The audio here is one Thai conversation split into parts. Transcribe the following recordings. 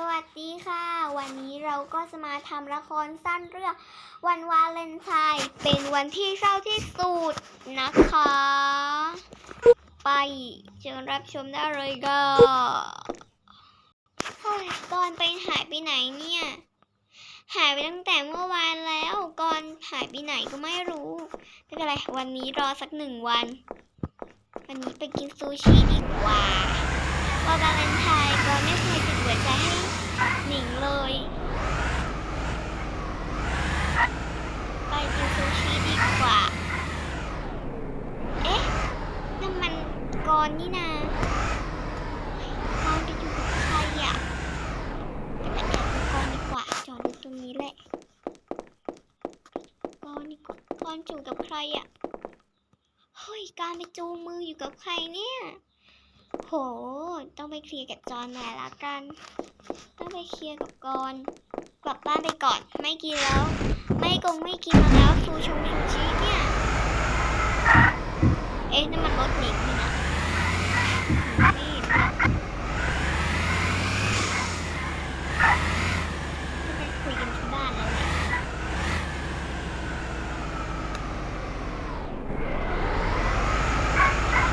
สวัสดีค่ะ วันนี้เราก็จะมาทำละครสั้นเรื่องวันวาเลนไทน์เป็นวันที่เศร้าที่สุดนะคะ ไปเชิญรับชมได้เลยก็เฮ้ก่อนไปหายไปไหนเนี่ย หายไปตั้งแต่เมื่อวานแล้วก่อนหายไปไหนก็ไม่รู้ไม่เป็นไรวันนี้รอสักหนึ่งวัน วันนี้ไปกินซูชิดีกว่าวันวาเลนไทน์ก็ไม่เคยติดหัวใจให้ หนิงเลย ไปกินซูชิดีกว่า เอ๊ะนั่นมันกรนี่นากรไปอยู่กับใครอะจะไปแอบดูกรดีกว่า จอดดูตรงนี้แหละกรดีกว่ากรจูกับใครอะ เฮ้ย การไปจูงมืออยู่กับใครเนี่ย โห ต้องไปเคลียร์กับจอนหน่อยละกัน ต้องไปเคลียร์กับกอนกลับบ้านไปก่อน ไม่กินแล้ว ไม่กงไม่กินมาแล้วฟูชงฟูชิเนี่ย เอ๊ะนั่นมันรถหนิงนี่นะไม่เห็นหรอกจะไปคุยกันที่บ้านแล้วแหละ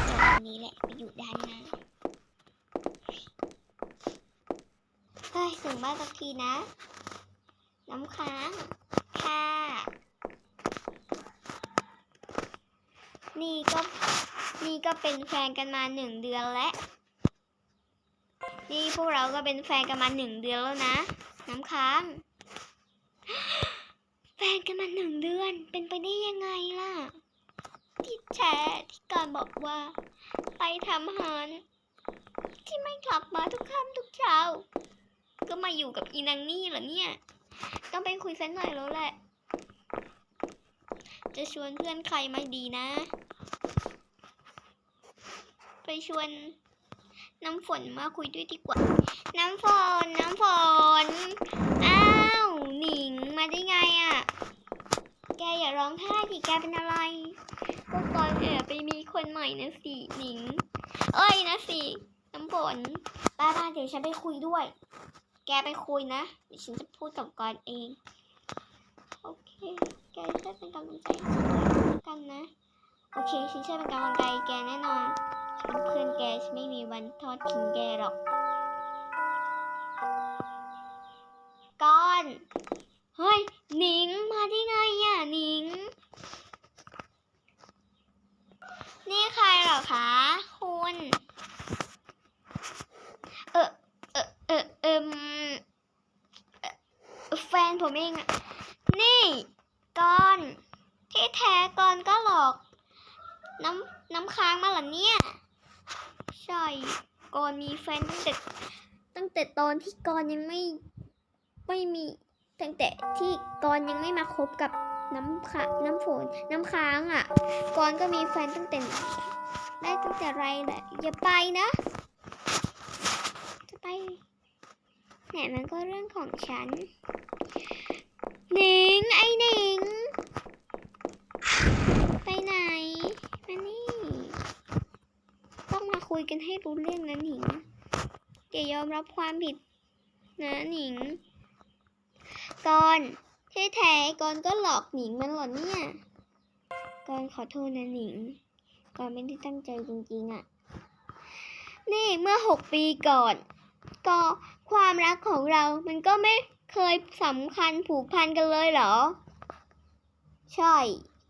จอดตรงนี้แหละ ไปอยู่ด้านหน้า เฮ้ยถึง บ้านสักทีนะ น้ำค้าง ค่ะ นี่ก็ นี่ก็เป็นแฟนกันมาหนึ่งเดือนแล้ว นี่พวกเราก็เป็นแฟนกันมาหนึ่งเดือนแล้วนะ น้ำค้าง แฟนกันมาหนึ่งเดือน เป็นไปได้ยังไงล่ะ ที่แชร์ที่ก่อนบอกว่า ไปทำอาหารที่ไม่กลับมาทุกค่ำทุกเช้า ก็มาอยู่กับอีนางนี่เหรอเนี่ย ต้องไปคุยสักหน่อยแล้วแหละ จะชวนเพื่อนใครมาดีนะ ไปชวนน้ำฝนมาคุยด้วยดีกว่า น้ำฝน น้ำฝน อ้าว หนิง มาได้ไงอะ่ะ แกอย่าร้องไห้ดิแกเป็นอะไร ก็ตอนแอบไปมีคนใหม่นะสิหนิง เอ้ยนะสิ น้ำฝนป้าป้าเดี๋ยวฉันไปคุยด้วย แกไปคุยนะเดี๋ยวฉันจะพูดกับกอนเอง โอเค แกช่วยเป็นกำลังใจกันนะ โอเค ฉันช่วยเป็นกำลังใจแกแน่นอนฉันเพื่อนแกฉันไม่มีวันทอดทิ้งแกหรอกอน เฮ้ย หนิง มาได้ไงอะ หนิง นี่ใครเหรอคะ คุณ เออ เออเออเอมเอ่อแฟนผมเองอะนี่กอนที่แท้กอนก็หลอก น้ำน้ำค้างมาเหรอเนี่ย ใช่กอนมีแฟนตั้งแต่ตั้งแต่ตอนที่กอนยังไม่ไม่มีตั้งแต่ที่กอนยังไม่มาคบกับน้ำขาน้ำฝนน้ำค้างอะ่ะกอนก็มีแฟนตั้งแต่ได้ตั้งแต่ไรแหละอย่าไปนะ จะไป ไหนมันก็เรื่องของฉันหนิงไอ้หนิง ไปไหน มานี่ ต้องมาคุยกันให้รู้เรื่องนะหนิงอย่ายอมรับความผิดนะหนิงก่อนที่แท้ก่อนก็หลอกหนิงมันหรอเนี่ยก่อนขอโทษนะหนิงก่อนไม่ได้ตั้งใจจริงๆอะ่ะ นี่เมื่อหกปีก่อน ก็ความรักของเรามันก็ไม่เคยสำคัญผูกพันกันเลยเหรอ ใช่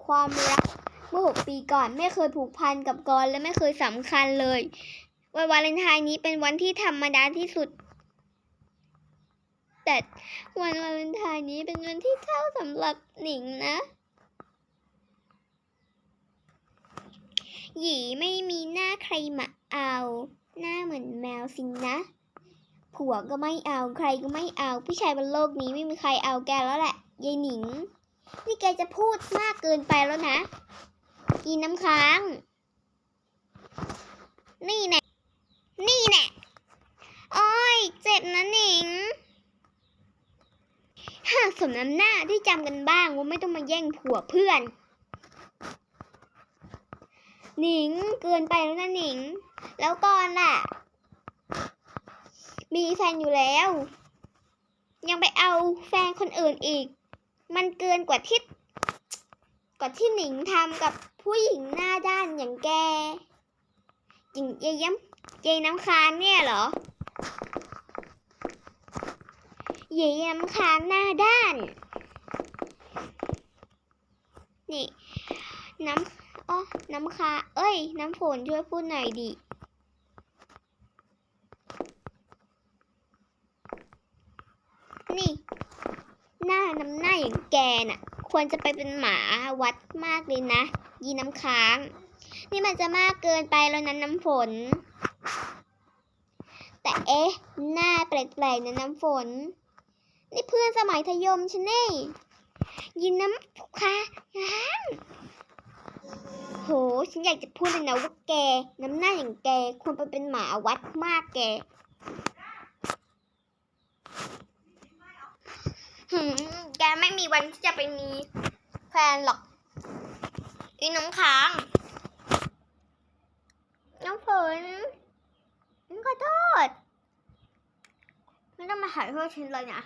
ความรักเมื่อหกปีก่อนไม่เคยผูกพันกับกอนและไม่เคยสำคัญเลย วันวาเลนไทน์นี้เป็นวันที่ธรรมดาที่สุด แต่วันวาเลนไทน์นี้เป็นวันที่เศร้าสำหรับหนิงนะหยีไม่มีหน้าใครมาเอา หน้าเหมือนแมวสินะ ผัวก็ไม่เอาใครก็ไม่เอาผู้ชายบนโลกนี้ไม่มีใครเอาแกแล้วแหละยายหนิง นี่แกจะพูดมากเกินไปแล้วนะอีน้ำค้าง นี่แน่นี่แน่โอ้ยเจ็บนะหนิงห้าสมน้ำหน้าที่จำกันบ้างว่าไม่ต้องมาแย่งผัวเพื่อน หนิงเกินไปแล้วนะหนิง แล้วก่อนล่ะ มีแฟนอยู่แล้ว ยังไปเอาแฟนคนอื่นอีก มันเกินกว่าที่กว่าที่หนิงทำกับผู้หญิงหน้าด้านอย่างแกหญิงยายย้ำยายน้ำค้างเนี่ยเหรอเย่น้ำค้างหน้าด้าน นี่ น้ำอ๋อน้ำค้างเอ้ย น้ำฝนช่วยพูดหน่อยดิ นี่ หน้าน้ำหน้าอย่างแกน่ะ ควรจะไปเป็นหมาวัดมากเลยนะ ยีน้ำค้าง นี่มันจะมากเกินไปแล้วนะน้ำฝน แต่เอ๊ะ หน้าแปลกๆนะน้ำฝน นี่เพื่อนสมัยทยมฉันนี่ยินน้ำค้างโห ฉันอยากจะพูดเลยนะว่าแก น้ำหน้าอย่างแก ควรไปเป็นหมาวัดมากแก หืม แกไม่มีวันที่จะไปมีแฟนหรอก อีน้ำค้าง น้ำฝนฉันขอโทษ ไม่ต้องมาหาโทษฉันเลยนะ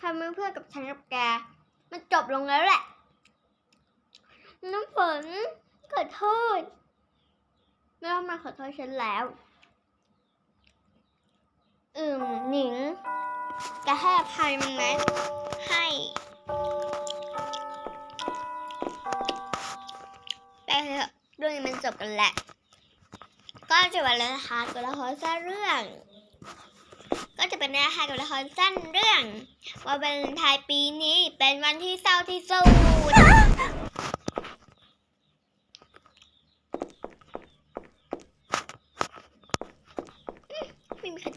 ทำเป็นเพื่อนกับฉันกับแก มันจบลงแล้วแหละ น้ำฝนขอโทษ ไม่ต้องมาขอโทษฉันแล้ว อืมหนิงแกให้อภัยมันไหมให้แต่เถอะเรื่องนี้มันจบกันแหละ ก็จบไปแล้วนะคะกับละครสั้นเรื่อง ก็จะเป็นเนื้อหากับละครสั้นเรื่องว่าเป็นไทยปีนี้เป็นวันที่เศร้าที่สุด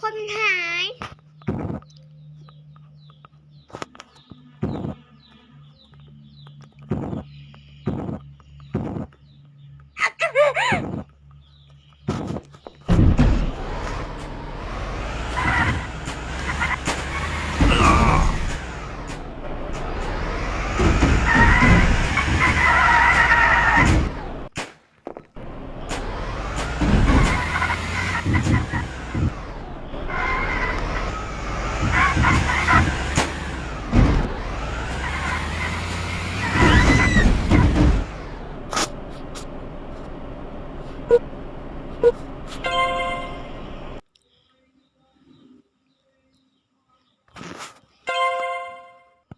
คนหา